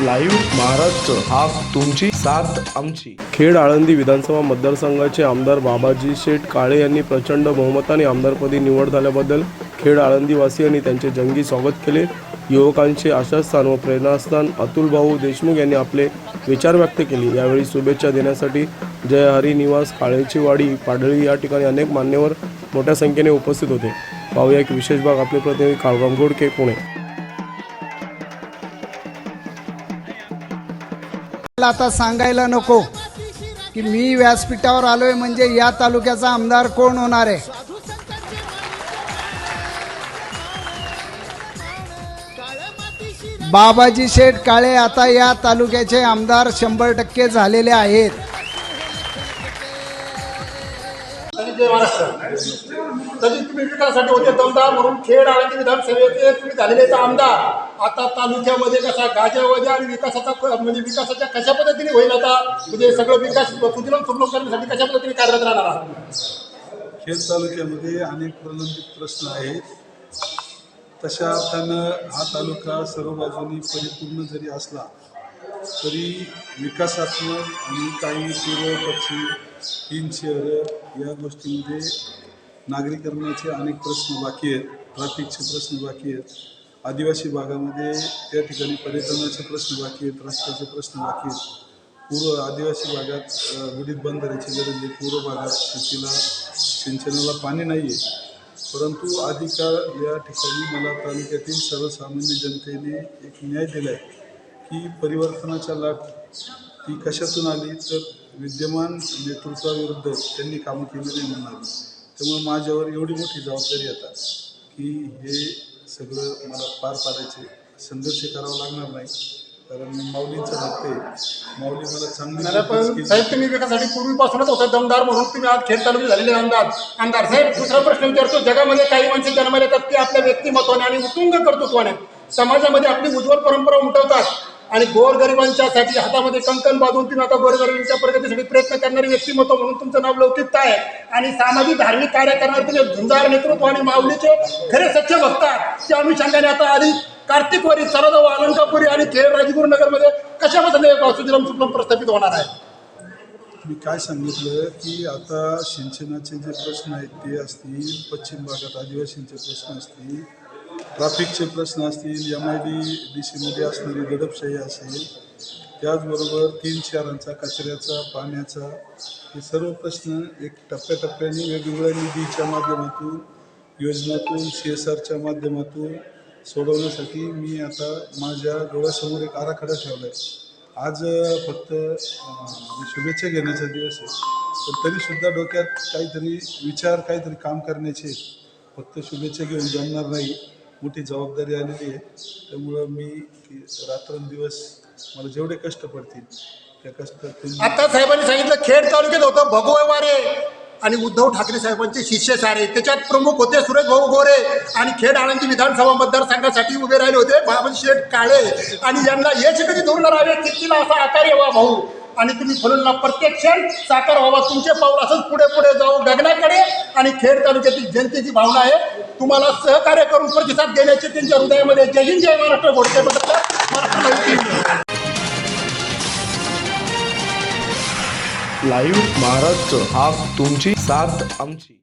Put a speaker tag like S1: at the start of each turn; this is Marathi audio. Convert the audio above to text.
S1: लाईव्ह महाराष्ट्र हा तुमची साथ आमची. खेड आळंदी विधानसभा मतदारसंघाचे आमदार बाबाजी शेठ काळे यांनी प्रचंड बहुमताने आमदारपदी निवड झाल्याबद्दल खेड आळंदीवासियांनी त्यांचे जंगी स्वागत केले. युवकांचे आशास्थान व प्रेरणास्थान अतुल भाऊ देशमुख यांनी आपले विचार व्यक्त केले. यावेळी शुभेच्छा देण्यासाठी जय हरी निवास काळेची वाडी पाडळी या ठिकाणी अनेक मान्यवर मोठ्या संख्येने उपस्थित होते. पाहूया एक विशेष भाग आपले प्रतिनिधी काळराम घोडके पुणे.
S2: आता सांगायला नको की मी व्यासपीठावर आलोय म्हणजे या तालुक्याचा आमदार कोण होणार आहे? बाबाजी शेठ काळे आता या तालुक्याचे आमदार शंभर टक्के झालेले आहेत.
S3: आणि तरी तुम्ही विकासासाठी होते दमदार म्हणून खेड आळंदी विधानसभेचे तुम्ही झालेले आमदार. आता तालुक्यामध्ये कसा गाजावाजा आणि विकासाचा म्हणजे विकासाच्या कशा पद्धतीने होईल आता? म्हणजे सगळं विकास सुजलम सुफलम करण्यासाठी कशा पद्धतीने कार्यरत राहणार आहात?
S4: खेड तालुक्यामध्ये अनेक प्रलंबित प्रश्न आहेत. तशा अर्थानं हा तालुका सर्व बाजूनी परिपूर्ण जरी असला तरी विकासात्मक आणि काही पूर्व पश्चिम तीन शहरं या गोष्टीमध्ये नागरीकरणाचे अनेक प्रश्न बाकी आहेत ट्रॅफिकचे प्रश्न बाकी आहेत. आदिवासी भागामध्ये त्या ठिकाणी पर्यटनाचे प्रश्न बाकी आहेत रस्त्याचे प्रश्न बाकी आहेत. पूर्व आदिवासी भागात विडीत गुढीत बंदराची गरज आहे. पूर्व भागात शेतीला सिंचनाला पाणी नाही आहे परंतु अधिकार या ठिकाणी मला तालुक्यातील सर्वसामान्य जनतेने एक न्याय दिला आहे की परिवर्तनाच्या लाट ती कशातून आली तर विद्यमान नेतृत्वाविरुद्ध त्यांनी कामं केली नाही म्हणून आली त्यामुळे माझ्यावर एवढी मोठी जबाबदारी आता की हे सगळं मला पार पाडायचे. संघर्ष करावा लागणार नाही. कारण मी माऊलींचं आहे. माऊली मला चांगली.
S3: साहेब तुम्ही विकासासाठी पूर्वीपासूनच होता. दमदार म्हणून तुम्ही आज खेड तालुक्यात झालेले आमदार आमदार. साहेब दुसरा प्रश्न विचारतो. जगामध्ये काही माणसं जन्माला येतात ते आपल्या व्यक्तिमत्वाने आणि उत्तुंग कर्तृत्वाने समाजामध्ये आपली उज्ज्वल परंपरा उमटवतात. आणि गोरगरिबांच्यासाठी हातामध्ये कंकण बांधून तुम्ही आता गोरगरिबांच्या प्रगतीसाठी प्रयत्न करणारे व्यक्तिमत्व म्हणून तुमचं नाव लौकिकत आहे आणि सामाजिक धार्मिक कार्य करणारे झुंजार नेतृत्व आणि माऊलीचे खरे सच्चे भक्त आहात त्या अनुषंगाने आता आधी कार्तिकवारी सरदाव अलंकापुरी आणि खेळ राजगुरुनगरमध्ये कशामध्ये पद्धतीने सुजलम सुफलम प्रस्थापित होणार आहे?
S4: मी काय सांगितलं की आता सिंचनाचे जे प्रश्न आहेत ते असतील पश्चिम भागात आदिवासींचे प्रश्न असतील ट्रॅफिकचे प्रश्न असतील एम आय डी डी सीमध्ये असणारी दडपशाही असेल त्याचबरोबर तीन शहरांचा कचऱ्याचा पाण्याचा हे सर्व प्रश्न एक टप्प्याटप्प्याने वेगवेगळ्या निधीच्या माध्यमातून योजनातून सी एस आरच्या माध्यमातून सोडवण्यासाठी मी आता माझ्या डोळ्यासमोर एक आराखडा ठेवला आहे आज फक्त म्हणजे शुभेच्छा घेण्याचा दिवस आहे पण तरीसुद्धा डोक्यात काहीतरी विचार काहीतरी काम करण्याचे फक्त शुभेच्छा घेऊन जमणार नाही. मोठी जबाबदारी आलेली आहे. त्यामुळं मी रात्रंदिवस मला जेवढे कष्ट पडतील त्या कष्टातून
S3: आता साहेबांनी सांगितलं खेड तालुक्यात होतं भगवे वारे आणि उद्धव ठाकरे साहेबांचे शिष्य सारे. त्याच्यात प्रमुख होते सुरेश भाऊ गोरे आणि खेड आळंदी विधानसभा मतदारसंघासाठी उभे राहिले होते बाबाजी शेठ काळे. आणि यांना यश कधी दूर राहावे तिला असा आकार यावा भाऊ? आणि तुम्ही फलूनला प्रत्येक क्षण साकार व्हावा. तुमचे पाऊल असंच पुढे पुढे जाऊ गगनाकडे आणि खेड तालुक्यातील जनतेची भावना आहे. तुम्हाला सहकार्य करून प्रतिसाद देण्याचे त्यांच्या हृदयामध्ये जय हिंद जय महाराष्ट्र घोडके महाराष्ट्र
S1: लाईव्ह महाराष्ट्र हा तुमची साथ आमची.